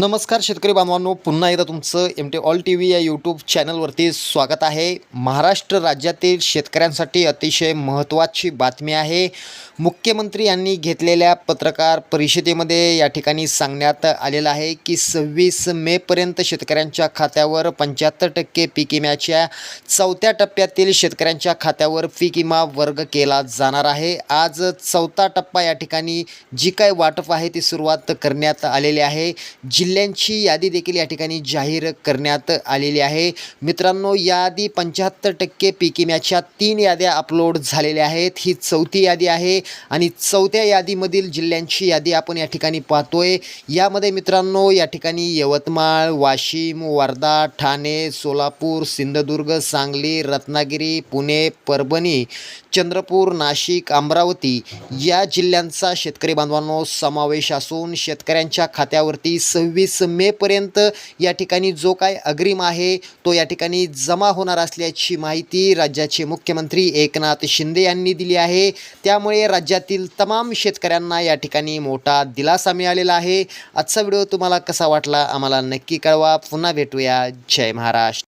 नमस्कार शेतकरी बांधवांनो पुन्हा एकदा तुमचं M T all T V या यूट्यूब चॅनलवरती स्वागत आहे. महाराष्ट्र राज्यातील शेतकऱ्यांसाठी अतिशय महत्त्वाची बातमी आहे. मुख्यमंत्री यांनी घेतलेल्या पत्रकार परिषदेमध्ये या ठिकाणी सांगण्यात आलेलं आहे की सव्वीस मेपर्यंत शेतकऱ्यांच्या खात्यावर पंच्याहत्तर टक्के पीक विम्याच्या चौथ्या टप्प्यातील शेतकऱ्यांच्या खात्यावर पीक विमा वर्ग केला जाणार आहे. आज चौथा टप्पा या ठिकाणी जी काय वाटप आहे ती सुरुवात करण्यात आलेली आहे. जिल्ह्यांची यादी देखील या ठिकाणी जाहीर करण्यात आलेली आहे. मित्रांनो याआधी पंच्याहत्तर टक्के पीकिम्याच्या तीन याद्या अपलोड झालेल्या आहेत. ही चौथी यादी आहे आणि चौथ्या यादीमधील जिल्ह्यांची यादी आपण या ठिकाणी पाहतोय. यामध्ये मित्रांनो या ठिकाणी यवतमाळ वाशिम वर्धा ठाणे सोलापूर सिंधुदुर्ग सांगली रत्नागिरी पुणे परभणी चंद्रपूर नाशिक अमरावती या जिल्ह्यांचा शेतकरी बांधवांनो समावेश असून शेतकऱ्यांच्या खात्यावरती सव्वीस मेपर्यंत या ठिकाणी जो काय अग्रिम आहे तो या ठिकाणी जमा होणार असल्याची माहिती राज्याचे मुख्यमंत्री एकनाथ शिंदे यांनी दिली आहे. त्यामुळे राज्यातील तमाम शेतकऱ्यांना या ठिकाणी मोठा दिलासा मिळालेला आहे. आजचा व्हिडिओ तुम्हाला कसा वाटला आम्हाला नक्की कळवा. पुन्हा भेटूया. जय महाराष्ट्र.